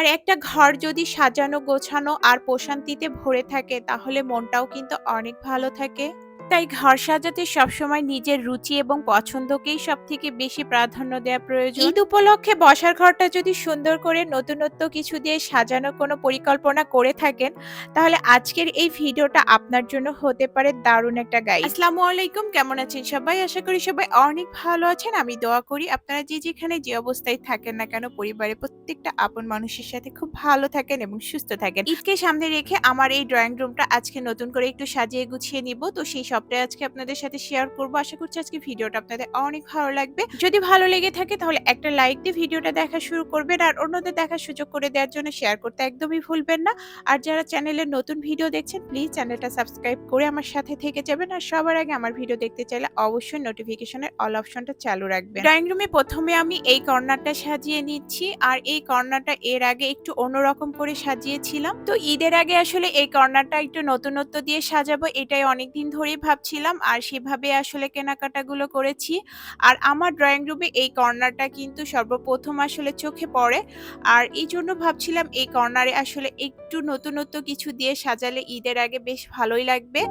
আর একটা ঘর যদি সাজানো গোছানো আর প্রশান্তিতে ভরে থাকে, তাহলে মনটাও কিন্তু অনেক ভালো থাকে। তাই ঘর সাজাতে সবসময় নিজের রুচি এবং পছন্দকেই সব থেকে বেশি প্রাধান্য দেওয়া প্রয়োজন। ঈদ উপলক্ষে বসার ঘরটা যদি সুন্দর করে নতুনত্ব কিছু দিয়ে সাজানোর কোনো পরিকল্পনা করে থাকেন তাহলে আজকের এই ভিডিওটা আপনার জন্য হতে পারে দারুণ একটা গাইড আসসালামু আলাইকুম কেমন আছেন সবাই? আশা করি সবাই অনেক ভালো আছেন। আমি দোয়া করি আপনারা যে যেখানে যে অবস্থায় থাকেন না কেন পরিবারের প্রত্যেকটা আপন মানুষের সাথে খুব ভালো থাকেন এবং সুস্থ থাকেন। ঈদকে সামনে রেখে আমার এই ড্রয়িং রুমটা আজকে নতুন করে একটু সাজিয়ে গুছিয়ে নিব। তো সেই সবটাই আজকে আপনাদের সাথে শেয়ার করব। আশা করছি আজকে ভিডিওটা আপনাদের অনেক ভালো লাগবে। যদি ভালো লেগে থাকে তাহলে একটা লাইক দিয়ে ভিডিওটা দেখা শুরু করবেন আর অন্যদের দেখার সুযোগ করে দেওয়ার জন্য শেয়ার করতে একদমই ভুলবেন না। আর যারা চ্যানেলের নতুন ভিডিও দেখছেন প্লিজ চ্যানেলটা সাবস্ক্রাইব করে আমার সাথে থেকে যাবেন আর সবার আগে আমার ভিডিও দেখতে চাইলে অবশ্যই নোটিফিকেশনের অল অপশনটা চালু রাখবেন। ড্রয়িং রুমে প্রথমে আমি এই কর্নারটা সাজিয়ে নিচ্ছি আর এই কর্নারটা এর আগে একটু অন্যরকম করে সাজিয়েছিলাম। তো ঈদের আগে আসলে এই কর্নারটা একটু নতুনত্ব দিয়ে সাজাবো, এটাই অনেকদিন ধরেই ভাবছিলাম, আর সেভাবে আসলে কেনাকাটাগুলো করেছি। আর আমার ড্রয়িং রুমে এই কর্নারটা কিন্তু সর্বপ্রথম আসলে চোখে পড়ে। আর এই জন্য ভাবছিলাম এই কর্নারে আসলে একটু নতুনত্ব কিছু দিয়ে সাজালে ঈদের আগে বেশ ভালোই লাগবে।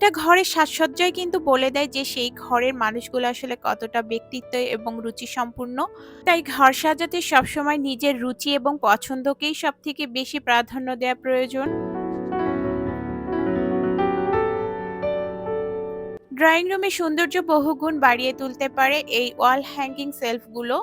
একটা ঘরের সাজসজ্জায় কিন্তু বলে দেয় যে সেই ঘরের মানুষগুলো আসলে কতটা ব্যক্তিত্ব এবং রুচি সম্পূর্ণ তাই ঘর সাজাতে সবসময় নিজের রুচি এবং পছন্দকেই সব থেকে বেশি প্রাধান্য দেওয়া প্রয়োজন। ড্রয়িং রুমে সৌন্দর্য বহুগুণ বাড়িয়ে তুলতে পারে এই ওয়াল হ্যাঙ্গিং সেলফগুলো।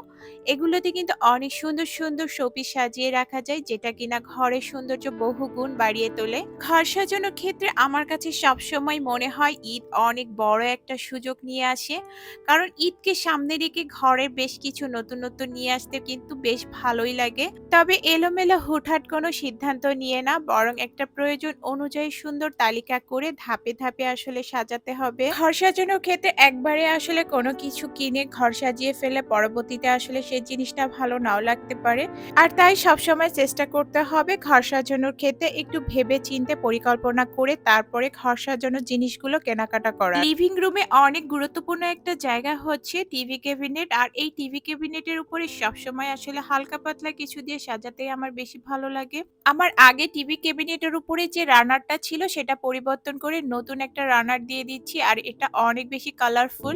এগুলোতে কিন্তু অনেক সুন্দর সুন্দর শোপিস সাজিয়ে রাখা যায়, যেটা কিনা ঘরের সৌন্দর্য বহুগুণ বাড়িয়ে তোলে। ঘর সাজানোর ক্ষেত্রে আমার কাছে সবসময় মনে হয় ঈদ অনেক বড় একটা সুযোগ নিয়ে আসে। কারণ ঈদকে সামনে রেখে ঘরের বেশ কিছু নতুন নতুন নিয়ে আসতে কিন্তু বেশ ভালোই লাগে। তবে এলোমেলো হুটহাট কোনো সিদ্ধান্ত নিয়ে না, বরং একটা প্রয়োজন অনুযায়ী সুন্দর তালিকা করে ধাপে ধাপে আসলে সাজাতে হবে। ঘর সাজানোর ক্ষেত্রে একবারে আসলে কোনো কিছু কিনে ঘর সাজিয়ে ফেলে পরবর্তীতে আসলে সেই জিনিসটা ভালো নাও লাগতে পারে। আর তাই সবসময় চেষ্টা করতে হবে ঘর সাজানোর ক্ষেত্রে একটু ভেবে চিনতে পরিকল্পনা করে তারপরে ঘর সাজানোর জিনিসগুলো কেনাকাটা করা লিভিং রুমে অনেক গুরুত্বপূর্ণ একটা জায়গা হচ্ছে টিভি ক্যাবিনেট আর এই টিভি ক্যাবিনেটের উপরে সবসময় আসলে হালকা পাতলা কিছু দিয়ে সাজাতে আমার বেশি ভালো লাগে। আমার আগে টিভি ক্যাবিনেটের উপরে যে রানারটা ছিল সেটা পরিবর্তন করে নতুন একটা রানার দিয়ে দিচ্ছি আর এটা অনেক বেশি কালারফুল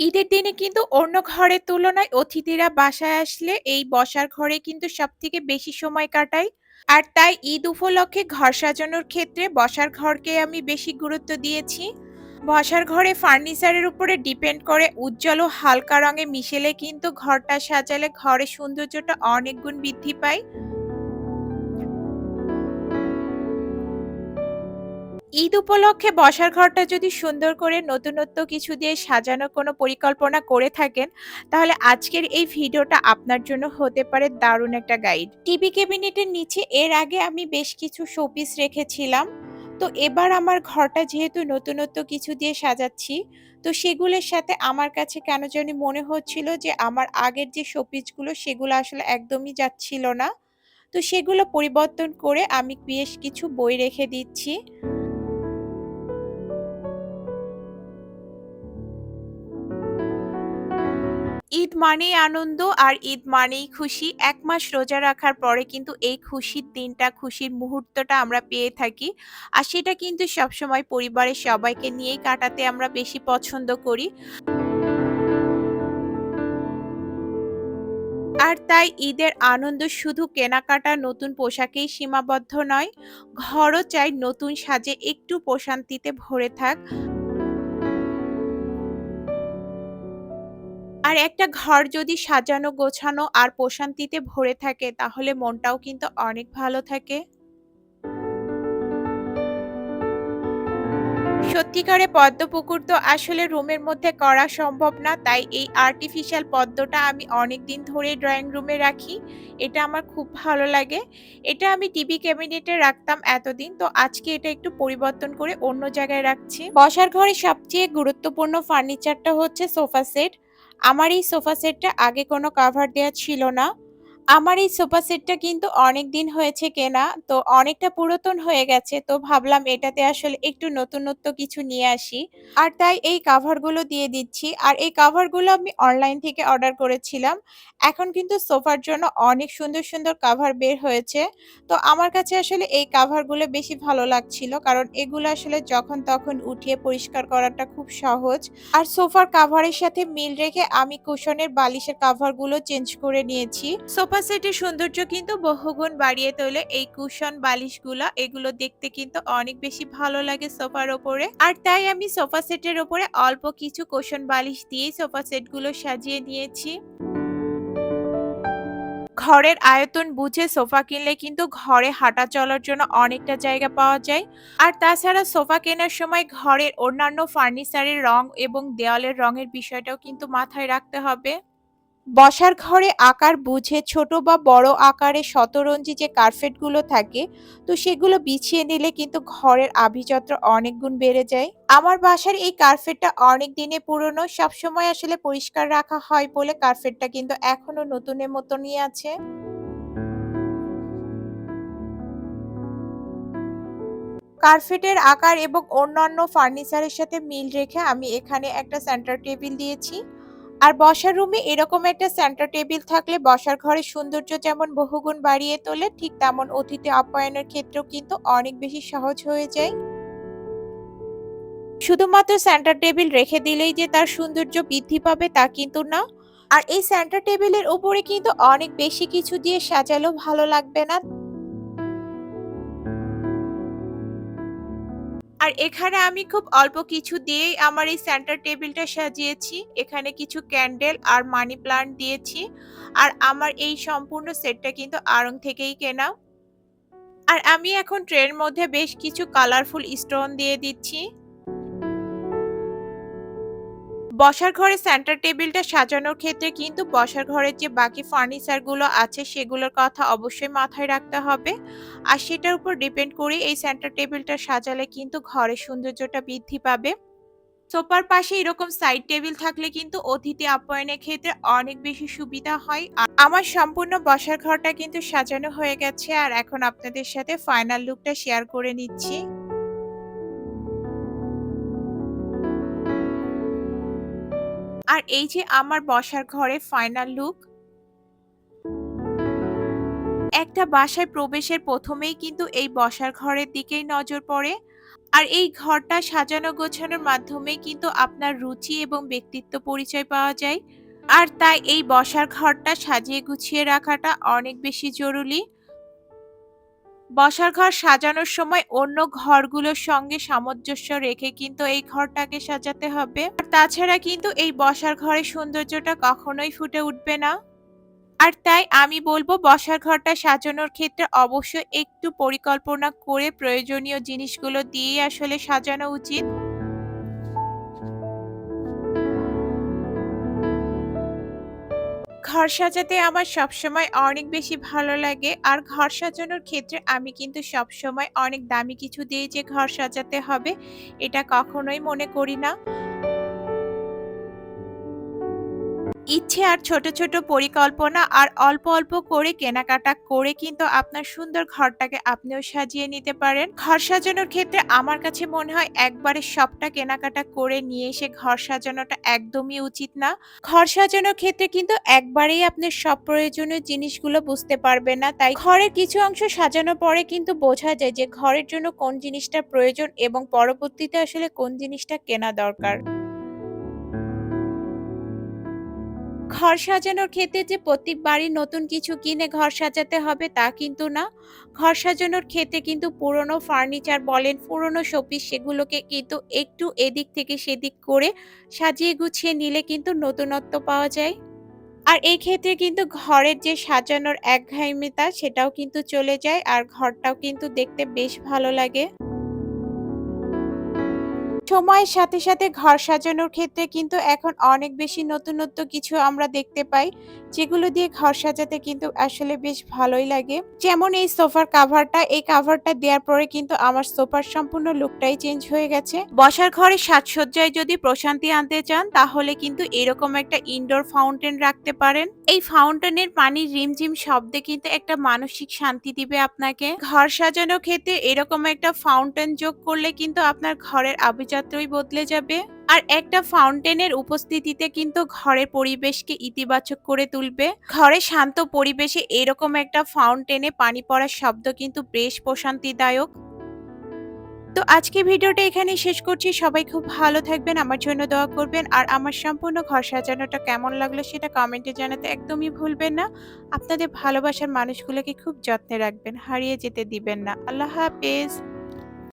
ঈদের দিনে কিন্তু অন্য ঘরের তুলনায় অতিথিরা বাসায় আসলে এই বসার ঘরে কিন্তু সব থেকে বেশি সময় কাটায় আর তাই ঈদ উপলক্ষে ঘর সাজানোর ক্ষেত্রে বসার ঘরকে আমি বেশি গুরুত্ব দিয়েছি। বসার ঘরে ফার্নিচারের উপরে ডিপেন্ড করে উজ্জ্বল ও হালকা রঙে মিশেলে কিন্তু ঘরটা সাজালে ঘরের সৌন্দর্যটা অনেক গুণ বৃদ্ধি পায়। ঈদ উপলক্ষে বসার ঘরটা যদি সুন্দর করে নতুনত্ব কিছু দিয়ে সাজানো কোনো পরিকল্পনা করে থাকেন, তাহলে আজকের এই ভিডিওটা আপনার জন্য হতে পারে দারুণ একটা গাইড টিভি ক্যাবিনেটের নিচে এর আগে আমি বেশ কিছু শোপিস রেখেছিলাম। তো এবার আমার ঘরটা যেহেতু নতুনত্ব কিছু দিয়ে সাজাচ্ছি, তো সেগুলোর সাথে আমার কাছে কেন জানি মনে হচ্ছিল যে আমার আগের যে শোপিসগুলো সেগুলো আসলে একদমই যাচ্ছিল না। তো সেগুলো পরিবর্তন করে আমি বেশ কিছু বই রেখে দিচ্ছি। ঈদ মানেই আনন্দ আর ঈদ মানেই খুশি। এক মাস রোজা রাখার পরে কিন্তু এই খুশির দিনটা, খুশির মুহূর্তটা আমরা পেয়ে থাকি। আর সেটা কিন্তু সবসময় পরিবারের সবাইকে নিয়েই কাটাতে আমরা বেশি পছন্দ করি। আর তাই ঈদের আনন্দ শুধু কেনাকাটা নতুন পোশাকেই সীমাবদ্ধ নয়, ঘরও চাই নতুন সাজে একটু প্রশান্তিতে ভরে থাক। আর একটা ঘর যদি সাজানো, গোছানো আর প্রশান্তিতে ভরে থাকে, তাহলে মনটাও কিন্তু অনেক ভালো থাকে। সত্যিকারে পদ্ম পুকুর তো আসলে রুমের মধ্যে করা সম্ভব না, তাই এই আর্টিফিশিয়াল পদ্মটা আমি অনেক দিন ধরে ড্রয়িং রুমে রাখি। এটা আমার খুব ভালো লাগে। এটা আমি টিভি ক্যাবিনেটে রাখতাম এতদিন, তো আজকে এটা একটু পরিবর্তন করে অন্য জায়গায় রাখছি। বসার ঘরে সবচেয়ে গুরুত্বপূর্ণ ফার্নিচারটা হচ্ছে সোফা সেট আমার এই সোফা সেটটা আগে কোনো কাভার দেওয়া ছিল না। আমার এই সোফা সেটটা কিন্তু অনেক দিন হয়েছে কেনা। তো অনেকটা পুরাতন হয়ে গেছে। তো ভাবলাম এটাতে আসলে একটু নতুনত্ব কিছু নিয়ে আসি। আর তাই এই কাভারগুলো দিয়ে দিচ্ছি। আর এই কাভারগুলো আমি অনলাইন থেকে অর্ডার করেছিলাম। এখন কিন্তু সোফার জন্য অনেক সুন্দর, সুন্দর কাভার বের হয়েছে। তো আমার কাছে আসলে এই কাভারগুলো বেশি ভালো লাগছিল। কারণ এগুলো আসলে যখন তখন উঠিয়ে পরিষ্কার করাটা খুব সহজ। আর সোফার কাভারের সাথে মিল রেখে আমি কুশনের বালিশের কাভারগুলো চেঞ্জ করে নিয়েছি। সোফা সেটের সৌন্দর্য কিন্তু বহুগুণ বাড়িয়ে তোলে এই কুশন বালিশগুলা। এগুলো দেখতে কিন্তু অনেক বেশি ভালো লাগে সোফার ওপরে। আর তাই আমি সোফা সেটের ওপরে অল্প কিছু কুশন বালিশ দিয়েই সোফা সেটগুলো সাজিয়ে নিয়েছি। ঘরের আয়তন বুঝে সোফা কিনলে কিন্তু ঘরে হাঁটা চলার জন্য অনেকটা জায়গা পাওয়া যায়। আর তাছাড়া সোফা কেনার সময় ঘরের অন্যান্য ফার্নিচারের রং এবং দেওয়ালের রঙের বিষয়টাও কিন্তু মাথায় রাখতে হবে। বসার ঘরে আকার বুঝে, ছোট বা বড় আকারে শতরঞ্জি যে কার্পেটগুলো থাকে, তো সেগুলো বিছিয়ে নিলে কিন্তু ঘরের আভিজাত্য অনেক গুণ বেড়ে যায়। আমার বাসার এই কার্পেটটা অনেক দিনে পুরনো, সবসময় আসলে পরিষ্কার রাখা হয় বলে কার্পেটটা কিন্তু এখনও নতুনের মতনই আছে। কার্পেটের আকার এবং অন্যান্য ফার্নিচারের সাথে মিল রেখে আমি এখানে একটা সেন্টার টেবিল দিয়েছি। আর বসার রুমে এরকম একটা সেন্টার টেবিল থাকলে বসার ঘরের সৌন্দর্য যেমন বহুগুণ বাড়িয়ে তোলে, ঠিক তেমন অতিথি আপ্যায়নের ক্ষেত্রেও কিন্তু অনেক বেশি সহজ হয়ে যায়। শুধুমাত্র সেন্টার টেবিল রেখে দিলেই যে তার সৌন্দর্য বৃদ্ধি পাবে তা কিন্তু না। আর এই সেন্টার টেবিলের উপরে কিন্তু অনেক বেশি কিছু দিয়ে সাজালেও ভালো লাগবে না। আর এখানে আমি খুব অল্প কিছু দিয়েই আমার এই সেন্টার টেবিলটা সাজিয়েছি। এখানে কিছু ক্যান্ডেল আর মানি প্লান্ট দিয়েছি। আর আমার এই সম্পূর্ণ সেটটা কিন্তু আড়ং থেকেই কেনা। আর আমি এখন ট্রের মধ্যে বেশ কিছু কালারফুল স্টোন দিয়ে দিচ্ছি। বসার ঘরে সেন্টার টেবিলটা সাজানোর ক্ষেত্রে কিন্তু বসার ঘরের যে বাকি ফার্নিচারগুলো আছে সেগুলোর কথা অবশ্যই মাথায় রাখতে হবে। আর সেটার উপর ডিপেন্ড করে এই সেন্টার টেবিলটা সাজালে কিন্তু ঘরের সৌন্দর্যটা বৃদ্ধি পাবে। সোফার পাশে এরকম সাইড টেবিল থাকলে কিন্তু অতিথি আপ্যায়নের ক্ষেত্রে অনেক বেশি সুবিধা হয়। আমার সম্পূর্ণ বসার ঘরটা কিন্তু সাজানো হয়ে গেছে। আর এখন আপনাদের সাথে ফাইনাল লুকটা শেয়ার করে নিচ্ছি। আর এই যে আমার বসার ঘরে ফাইনাল লুক একটা বাসায় প্রবেশের প্রথমেই কিন্তু এই বসার ঘরের দিকেই নজর পড়ে। আর এই ঘরটা সাজানো গোছানোর মাধ্যমে কিন্তু আপনার রুচি এবং ব্যক্তিত্ব পরিচয় পাওয়া যায়। আর তাই এই বসার ঘরটা সাজিয়ে গুছিয়ে রাখাটা অনেক বেশি জরুরি। বসার ঘর সাজানোর সময় অন্য ঘরগুলোর সঙ্গে সামঞ্জস্য রেখে কিন্তু এই ঘরটাকে সাজাতে হবে। তাছাড়া কিন্তু এই বসার ঘরের সৌন্দর্যটা কখনোই ফুটে উঠবে না। আর তাই আমি বলব, বসার ঘরটা সাজানোর ক্ষেত্রে অবশ্যই একটু পরিকল্পনা করে প্রয়োজনীয় জিনিসগুলো দিয়ে আসলে সাজানো উচিত। ঘর সাজাতে আমার সবসময় অনেক বেশি ভালো লাগে। আর ঘর সাজানোর ক্ষেত্রে আমি কিন্তু সবসময় অনেক দামি কিছু দিয়ে যে ঘর সাজাতে হবে, এটা কখনোই মনে করি না। ইচ্ছে আর ছোট, ছোট পরিকল্পনা আর অল্প, অল্প করে কেনাকাটা করে কিন্তু আপনার সুন্দর ঘরটাকে আপনিও সাজিয়ে নিতে পারেন। ঘর সাজানোর ক্ষেত্রে আমার কাছে মনে হয় একবারে সবটা কেনাকাটা করে নিয়ে এসে ঘর সাজানোটা একদমই উচিত না। ঘর সাজানোর ক্ষেত্রে কিন্তু একবারেই আপনার সব প্রয়োজনীয় জিনিসগুলো বুঝতে পারবেন না। তাই ঘরের কিছু অংশ সাজানোর পরে কিন্তু বোঝা যায় যে ঘরের জন্য কোন জিনিসটা প্রয়োজন এবং পরবর্তীতে আসলে কোন জিনিসটা কেনা দরকার। ঘর সাজানোর ক্ষেত্রে যে প্রত্যেক প্রত্যেকবারই নতুন কিছু কিনে ঘর সাজাতে হবে তা কিন্তু না। ঘর সাজানোর ক্ষেত্রে কিন্তু পুরনো ফার্নিচার বলেন, পুরনো শোপিস সেগুলোকে কিন্তু একটু এদিক থেকে সেদিক করে সাজিয়ে গুছিয়ে নিলে কিন্তু নতুনত্ব পাওয়া যায়। আর এই ক্ষেত্রে কিন্তু ঘরের যে সাজানোর একঘেয়েমিতা সেটাও কিন্তু চলে যায় আর ঘরটাও কিন্তু দেখতে বেশ ভালো লাগে। সময়ের সাথে সাথে ঘর সাজানোর ক্ষেত্রে কিন্তু এখন অনেক বেশি নতুনত্ব কিছু আমরা দেখতে পাই, যেগুলো দিয়ে ঘর সাজাতে কিন্তু আসলে বেশ ভালোই লাগে। যেমন এই সোফার কাভারটা এই কাভারটা দেওয়ার পরে কিন্তু আমার সোফার সম্পূর্ণ লুকটাই চেঞ্জ হয়ে গেছে। বসার ঘরে সাজসজ্জায় যদি প্রশান্তি আনতে চান, তাহলে কিন্তু এরকম একটা ইনডোর ফাউন্টেন রাখতে পারেন। এই ফাউন্টেনের পানির রিমঝিম শব্দে কিন্তু একটা মানসিক শান্তি দিবে আপনাকে। ঘর সাজানোর ক্ষেত্রে এরকম একটা ফাউন্টেন যোগ করলে কিন্তু আপনার ঘরের আভিজাত্যই বদলে যাবে। আর একটা ফাউন্টেনের উপস্থিতিতে কিন্তু ঘরের পরিবেশকে ইতিবাচক করে তুলবে। ঘরে শান্ত পরিবেশে এরকম একটা ফাউন্টেনে পানি পড়ার শব্দ কিন্তু বেশ প্রশান্তিদায়ক। তো আজকে ভিডিওটা এখানেই শেষ করছি। সবাই খুব ভালো থাকবেন, আমার জন্য দোয়া করবেন। আর আমার সম্পূর্ণ ঘর সাজানোটা কেমন লাগল সেটা কমেন্টে জানাতে একদমই ভুলবেন না। আপনাদের ভালোবাসার মানুষগুলোকে খুব যত্নে রাখবেন, হারিয়ে যেতে দিবেন না। আল্লাহ হাফেজ।